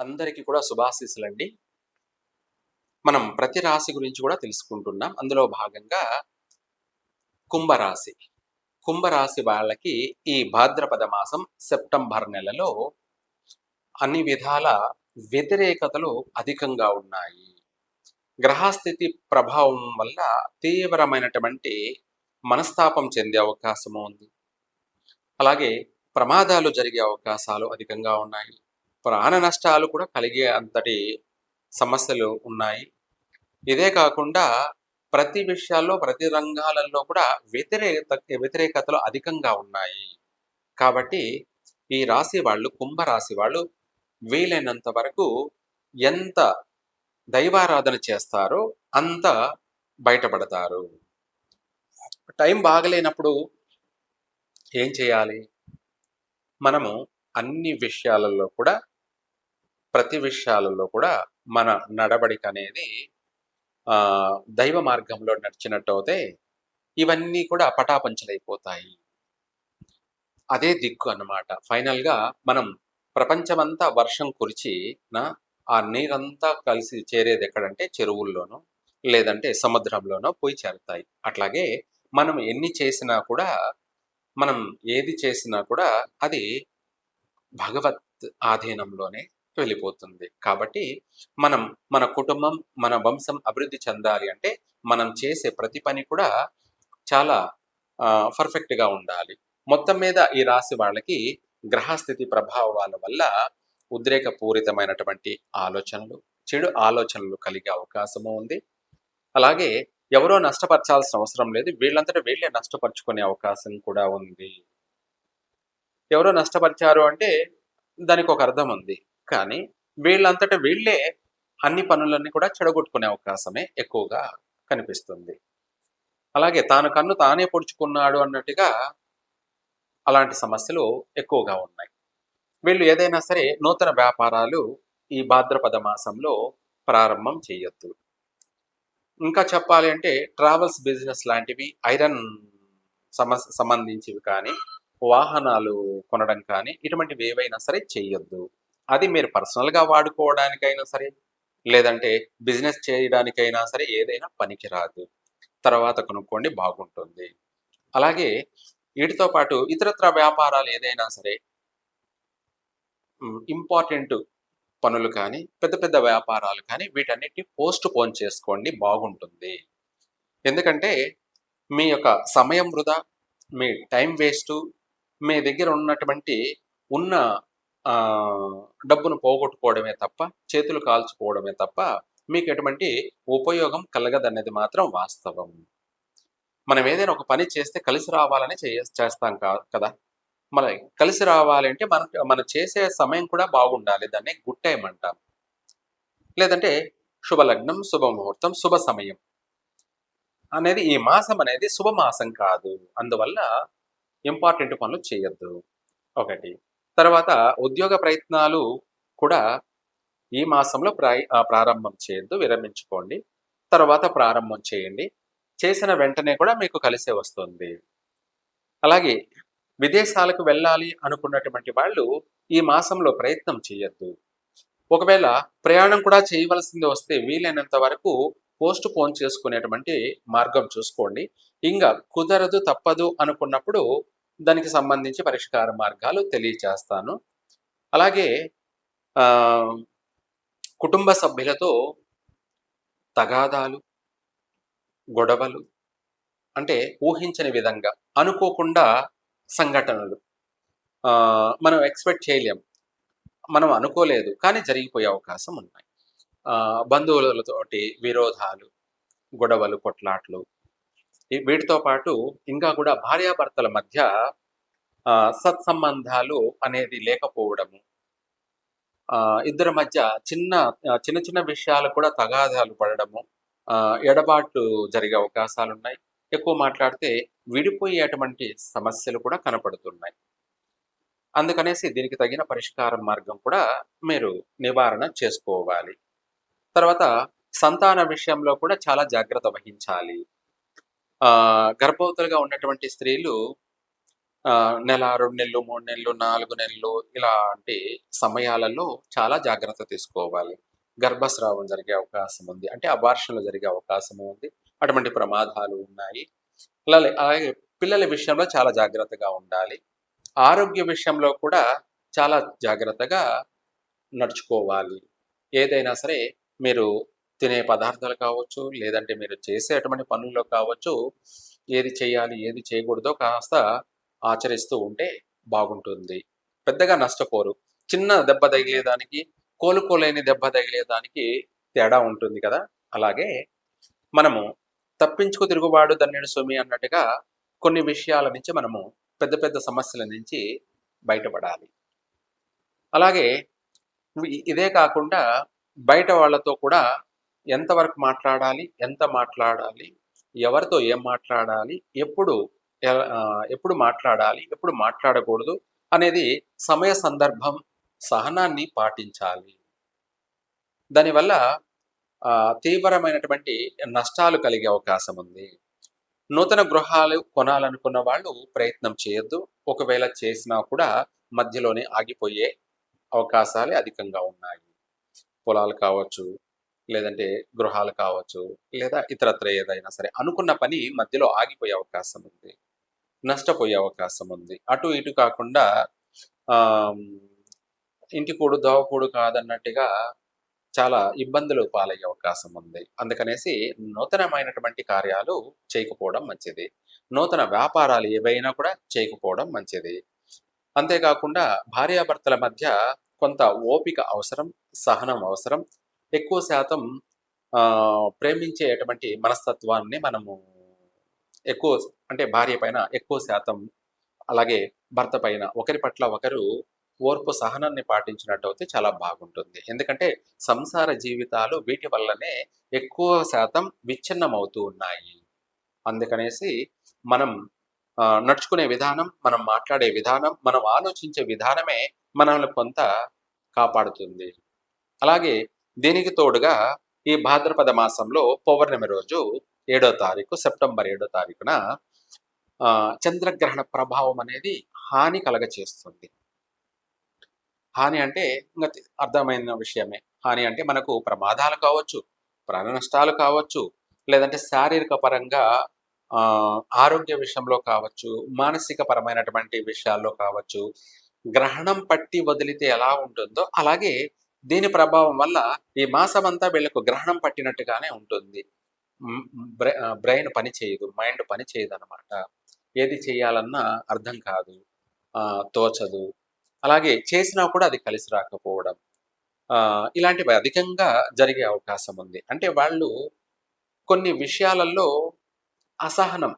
అందరికీ కూడా శుభాశీస్సులండి. మనం ప్రతి రాశి గురించి కూడా తెలుసుకుంటున్నాం. అందులో భాగంగా కుంభరాశి. కుంభరాశి వాళ్ళకి ఈ భాద్రపద మాసం సెప్టెంబర్ నెలలో అన్ని విధాల వ్యతిరేకతలు అధికంగా ఉన్నాయి. గ్రహస్థితి ప్రభావం వల్ల తీవ్రమైనటువంటి మనస్తాపం చెందే అవకాశము ఉంది. అలాగే ప్రమాదాలు జరిగే అవకాశాలు అధికంగా ఉన్నాయి. ప్రాణ నష్టాలు కూడా కలిగే అంతటి సమస్యలు ఉన్నాయి. ఇదే కాకుండా ప్రతి విషయాల్లో ప్రతి రంగాలలో కూడా వ్యతిరేకత వ్యతిరేకతలు అధికంగా ఉన్నాయి. కాబట్టి ఈ రాశి వాళ్ళు కుంభరాశి వాళ్ళు వీలైనంత వరకు ఎంత దైవారాధన చేస్తారో అంత బయటపడతారు. టైం బాగలేనప్పుడు ఏం చేయాలి? మనము అన్ని విషయాలలో కూడా ప్రతి విషయాలలో కూడా మన నడబడిక అనేది ఆ, దైవ మార్గంలో నడిచినట్టు అయితే ఇవన్నీ కూడా పటాపంచలైపోతాయి అదే దిక్కు అన్నమాట. ఫైనల్గా మనం ప్రపంచమంతా వర్షం కురిచి నా ఆ నీరంతా కలిసి చేరేది ఎక్కడంటే చెరువుల్లోనో లేదంటే సముద్రంలోనో పోయి చేరుతాయి. అట్లాగే మనం ఎన్ని చేసినా కూడా మనం ఏది చేసినా కూడా అది భగవత్ ఆధీనంలోనే వెళ్ళిపోతుంది. కాబట్టి మనం మన కుటుంబం మన వంశం అభివృద్ధి చెందాలి అంటే మనం చేసే ప్రతి పని కూడా చాలా పర్ఫెక్ట్గా ఉండాలి. మొత్తం మీద ఈ రాశి వాళ్ళకి గ్రహస్థితి ప్రభావాల వల్ల ఉద్రేకపూరితమైనటువంటి ఆలోచనలు చెడు ఆలోచనలు కలిగే అవకాశము ఉంది. అలాగే ఎవరో నష్టపరచాల్సిన అవసరం లేదు. వీళ్ళంతటా వీళ్ళే నష్టపరుచుకునే అవకాశం కూడా ఉంది. ఎవరో నష్టపరిచారు అంటే దానికి ఒక అర్థం ఉంది. కానీ వీళ్ళంతట వీళ్ళే అన్ని పనులన్నీ కూడా చెడగొట్టుకునే అవకాశమే ఎక్కువగా కనిపిస్తుంది. అలాగే తాను కన్ను తానే పొడుచుకున్నాడు అన్నట్టుగా అలాంటి సమస్యలు ఎక్కువగా ఉన్నాయి. వీళ్ళు ఏదైనా సరే నూతన వ్యాపారాలు ఈ భాద్రపద మాసంలో ప్రారంభం చేయొద్దు. ఇంకా చెప్పాలి అంటే ట్రావెల్స్ బిజినెస్ లాంటివి ఐరన్ సమ సంబంధించివి కానీ వాహనాలు కొనడం కానీ ఇటువంటివి ఏవైనా సరే చేయొద్దు. అది మీరు పర్సనల్గా వాడుకోవడానికైనా సరే లేదంటే బిజినెస్ చేయడానికైనా సరే ఏదైనా పనికిరాదు. తర్వాత కొనుక్కోండి బాగుంటుంది. అలాగే వీటితో పాటు ఇతరత్ర వ్యాపారాలు ఏదైనా సరే ఇంపార్టెంట్ పనులు కానీ పెద్ద పెద్ద వ్యాపారాలు కానీ వీటన్నిటిని పోస్ట్ పోన్ చేసుకోండి బాగుంటుంది. ఎందుకంటే మీ యొక్క సమయం వృధా మీ టైం వేస్ట్ మీ దగ్గర ఉన్నటువంటి ఉన్న డబ్బును పోగొట్టుకోవడమే తప్ప చేతులు కాల్చుకోవడమే తప్ప మీకు ఎటువంటి ఉపయోగం కలగదన్నది మాత్రం వాస్తవం. మనం ఏదైనా ఒక పని చేస్తే కలిసి రావాలని చే చేస్తాం కా- కదా? మన కలిసి రావాలంటే మనం మనం చేసే సమయం కూడా బాగుండాలి దాన్ని గుడ్ టైం అంటాం. లేదంటే శుభలగ్నం శుభముహూర్తం శుభ సమయం అనేది ఈ మాసం అనేది శుభమాసం కాదు. అందువల్ల ఇంపార్టెంట్ పనులు చేయొద్దు. ఒకటి. తర్వాత ఉద్యోగ ప్రయత్నాలు కూడా ఈ మాసంలో ప్రాయ ఆ, ప్రారంభం చేయొద్దు విరమించుకోండి. తర్వాత ప్రారంభం చేయండి. చేసిన వెంటనే కూడా మీకు కలిసే వస్తుంది. అలాగే విదేశాలకు వెళ్ళాలి అనుకున్నటువంటి వాళ్ళు ఈ మాసంలో ప్రయత్నం చేయొద్దు. ఒకవేళ ప్రయాణం కూడా చేయవలసింది వస్తే వీలైనంత వరకు పోస్ట్ పోన్ చేసుకునేటువంటి మార్గం చూసుకోండి. ఇంకా కుదరదు తప్పదు అనుకున్నప్పుడు దానికి సంబంధించి పరిష్కార మార్గాలు తెలియచేస్తాను. అలాగే కుటుంబ సభ్యులతో తగాదాలు గొడవలు అంటే ఊహించని విధంగా అనుకోకుండా సంఘటనలు మనం ఎక్స్పెక్ట్ చేయలేం. మనం అనుకోలేదు కానీ జరిగిపోయే అవకాశం ఉన్నాయి. బంధువులతోటి విరోధాలు గొడవలు కొట్లాట్లు వీటితో పాటు ఇంకా కూడా భార్యాభర్తల మధ్య ఆ, సత్సంబంధాలు అనేది లేకపోవడము. ఆ, ఇద్దరి మధ్య చిన్న చిన్న చిన్న విషయాలు కూడా తగాదాలు పడడము ఆ, ఎడబాట్లు జరిగే అవకాశాలు ఉన్నాయి ఎక్కువ మాట్లాడితే విడిపోయేటువంటి సమస్యలు కూడా కనపడుతున్నాయి. అందుకనేసి దీనికి తగిన పరిష్కార మార్గం కూడా మీరు నివారణ చేసుకోవాలి. తర్వాత సంతాన విషయంలో కూడా చాలా జాగ్రత్త వహించాలి. గర్భవతులుగా ఉన్నటువంటి స్త్రీలు ఆ, నెల రెండు నెలలు మూడు నెలలు నాలుగు నెలలు ఇలాంటి సమయాలలో చాలా జాగ్రత్త తీసుకోవాలి. గర్భస్రావం జరిగే అవకాశం ఉంది. అంటే అబార్షన్లు జరిగే అవకాశం ఉంది. అటువంటి ప్రమాదాలు ఉన్నాయి. అలాగే అలాగే పిల్లల విషయంలో చాలా జాగ్రత్తగా ఉండాలి. ఆరోగ్య విషయంలో కూడా చాలా జాగ్రత్తగా నడుచుకోవాలి. ఏదైనా సరే మీరు తినే పదార్థాలు కావచ్చు లేదంటే మీరు చేసేటువంటి పనుల్లో కావచ్చు ఏది చేయాలి ఏది చేయకూడదో కాస్త ఆచరిస్తూ ఉంటే బాగుంటుంది. పెద్దగా నష్టపోరు. చిన్న దెబ్బ తగిలేదానికి కోలుకోలేని దెబ్బ తగిలేదానికి తేడా ఉంటుంది కదా. అలాగే మనము తప్పించుకు తిరుగుబాటు దన్నుడు సుమి అన్నట్టుగా కొన్ని విషయాల నుంచి మనము పెద్ద పెద్ద సమస్యల నుంచి బయటపడాలి. అలాగే ఇదే కాకుండా బయట వాళ్ళతో కూడా ఎంతవరకు మాట్లాడాలి? ఎంత మాట్లాడాలి? ఎవరితో ఏం మాట్లాడాలి? ఎప్పుడు ఎప్పుడు మాట్లాడాలి? ఎప్పుడు మాట్లాడకూడదు? అనేది సమయ సందర్భం సహనాన్ని పాటించాలి. దానివల్ల ఆ, తీవ్రమైనటువంటి నష్టాలు కలిగే అవకాశం ఉంది. నూతన గృహాలు కొనాలనుకున్న వాళ్ళు ప్రయత్నం చేయొద్దు. ఒకవేళ చేసినా కూడా మధ్యలోనే ఆగిపోయే అవకాశాలే అధికంగా ఉన్నాయి. పొలాలు కావచ్చు లేదంటే గృహాలు కావచ్చు లేదా ఇతరత్ర ఏదైనా సరే అనుకున్న పని మధ్యలో ఆగిపోయే అవకాశం ఉంది నష్టపోయే అవకాశం ఉంది. అటు ఇటు కాకుండా ఇంటి కూడు దోవకూడు కాదన్నట్టుగా చాలా ఇబ్బందులు పాలయ్యే అవకాశం ఉంది. అందుకనేసి నూతనమైనటువంటి కార్యాలు చేయకపోవడం మంచిది. నూతన వ్యాపారాలు ఏవైనా కూడా చేయకపోవడం మంచిది. అంతేకాకుండా భార్యాభర్తల మధ్య కొంత ఓపిక అవసరం సహనం అవసరం ఎక్కువ శాతం ప్రేమించే ప్రేమించేటువంటి మనస్తత్వాన్ని మనము ఎక్కువ అంటే భార్య పైన ఎక్కువ శాతం అలాగే భర్త పైన ఒకరి పట్ల ఒకరు ఓర్పు సహనాన్ని పాటించినట్టు అయితే చాలా బాగుంటుంది. ఎందుకంటే సంసార జీవితాలు వీటి వల్లనే ఎక్కువ శాతం విచ్ఛిన్నమవుతూ ఉన్నాయి. అందుకనేసి మనం నడుచుకునే విధానం మనం మాట్లాడే విధానం మనం ఆలోచించే విధానమే మనల్ని కొంత కాపాడుతుంది. అలాగే దీనికి తోడుగా ఈ భాద్రపద మాసంలో పౌర్ణమి రోజు ఏడో తారీఖు సెప్టెంబర్ ఏడో తారీఖున ఆ, చంద్రగ్రహణ ప్రభావం అనేది హాని కలగ చేస్తుంది హాని అంటే ఇంకా అర్థమైన విషయమే. హాని అంటే మనకు ప్రమాదాలు కావచ్చు ప్రాణ నష్టాలు కావచ్చు లేదంటే శారీరక పరంగా ఆ, ఆరోగ్య విషయంలో కావచ్చు మానసిక పరమైనటువంటి విషయాల్లో కావచ్చు గ్రహణం పట్టి వదిలితే ఎలా ఉంటుందో అలాగే దీని ప్రభావం వల్ల ఈ మాసం అంతా వీళ్ళకు గ్రహణం పట్టినట్టుగానే ఉంటుంది. బ్రెయిన్ పని చేయదు మైండ్ పని చేయదు అనమాట ఏది చేయాలన్నా అర్థం కాదు ఆ, తోచదు. అలాగే చేసినా కూడా అది కలిసి రాకపోవడం. ఆ, ఇలాంటివి అధికంగా జరిగే అవకాశం ఉంది. అంటే వాళ్ళు కొన్ని విషయాలలో అసహనం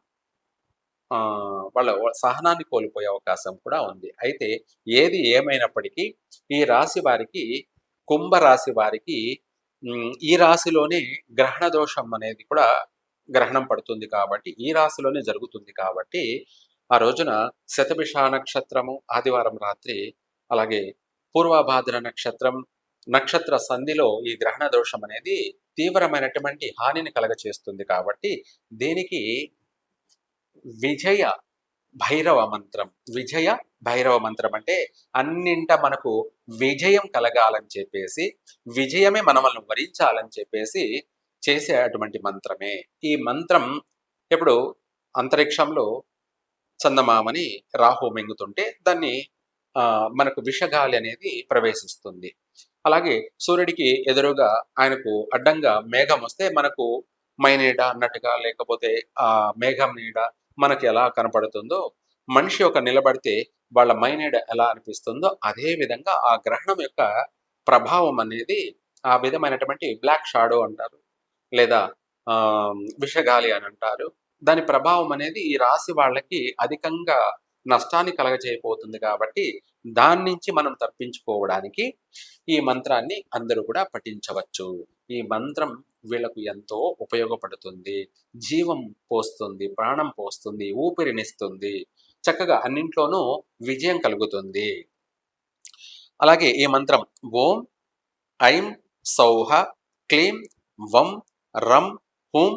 వాళ్ళ సహనాన్ని కోల్పోయే అవకాశం కూడా ఉంది. అయితే ఏది ఏమైనప్పటికీ ఈ రాశి వారికి కుంభ రాశి వారికి ఈ రాశిలోనే గ్రహణ దోషం అనేది కూడా గ్రహణం పడుతుంది కాబట్టి ఈ రాశిలోనే జరుగుతుంది కాబట్టి ఆ రోజున శతభిష నక్షత్రము ఆదివారం రాత్రి అలాగే పూర్వభాద్ర నక్షత్రం నక్షత్ర సంధిలో ఈ గ్రహణ దోషం అనేది తీవ్రమైనటువంటి హానిని కలగచేస్తుంది కాబట్టి దీనికి విజయ భైరవ మంత్రం. విజయ భైరవ మంత్రం అంటే అన్నింట మనకు విజయం కలగాలని చెప్పేసి విజయమే మనల్ని వరించాలని చెప్పేసి చేసే అటువంటి మంత్రమే. ఈ మంత్రం ఇప్పుడు అంతరిక్షంలో చందమామని రాహు మింగుతుంటే దాన్ని ఆ, మనకు విషగాలి అనేది ప్రవేశిస్తుంది. అలాగే సూర్యుడికి ఎదురుగా ఆయనకు అడ్డంగా మేఘం వస్తే మనకు మైనీడ అన్నట్టుగా లేకపోతే ఆ మేఘం నీడ మనకి ఎలా కనపడుతుందో మనిషి యొక్క నిలబడితే వాళ్ళ మైనేడ్ ఎలా అనిపిస్తుందో అదే విధంగా ఆ గ్రహణం యొక్క ప్రభావం అనేది ఆ విధమైనటువంటి బ్లాక్ షాడో అంటారు. లేదా ఆ, విషగాలి అని అంటారు. దాని ప్రభావం అనేది ఈ రాశి వాళ్ళకి అధికంగా నష్టాన్ని కలగజేయబోతుంది కాబట్టి దాని నుంచి మనం తప్పించుకోవడానికి ఈ మంత్రాన్ని అందరూ కూడా పఠించవచ్చు. ఈ మంత్రం వీళ్ళకు ఎంతో ఉపయోగపడుతుంది. జీవం పోస్తుంది ప్రాణం పోస్తుంది ఊపిరినిస్తుంది. చక్కగా అన్నింట్లోనూ విజయం కలుగుతుంది. అలాగే ఈ మంత్రం ఓం ఐం సౌహ క్లీం వం రం హూం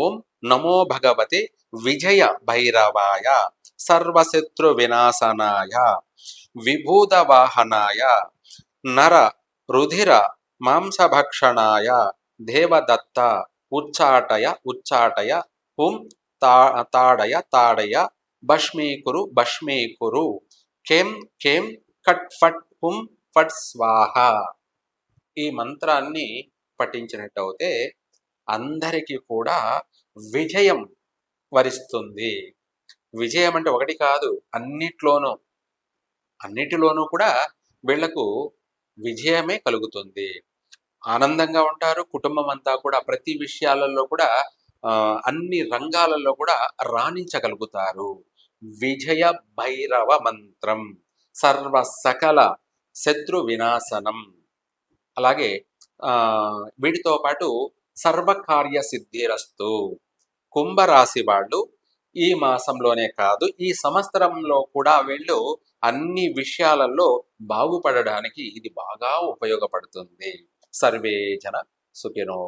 ఓం నమో భగవతి విజయ భైరవాయ సర్వశత్రు వినాశనాయ విభూత వాహనాయ నర రుధిర మాంసభక్షణాయ దేవదత్త ఉచ్చాటయ ఉచ్చాటయ హుం తా తాడయ తాడయ భస్మీకురు భస్మీకురు కెం కెం కట్ ఫట్ హుం ఫట్ స్వాహ. ఈ మంత్రాన్ని పఠించినట్టయితే అందరికీ కూడా విజయం వరిస్తుంది. విజయం అంటే ఒకటి కాదు అన్నిట్లోనూ అన్నిటిలోనూ కూడా వీళ్ళకు విజయమే కలుగుతుంది. ఆనందంగా ఉంటారు. కుటుంబం అంతా కూడా ప్రతి విషయాలలో కూడా ఆ, అన్ని రంగాలలో కూడా రాణించగలుగుతారు. విజయ భైరవ మంత్రం సర్వ సకల శత్రు వినాశనం. అలాగే ఆ వీటితో పాటు సర్వకార్య సిద్ధిరస్తు. కుంభరాశి వాళ్ళు ఈ మాసంలోనే కాదు ఈ సంవత్సరంలో కూడా వీళ్ళు అన్ని విషయాలలో బాగుపడడానికి ఇది బాగా ఉపయోగపడుతుంది. सर्वे जना सुखिनो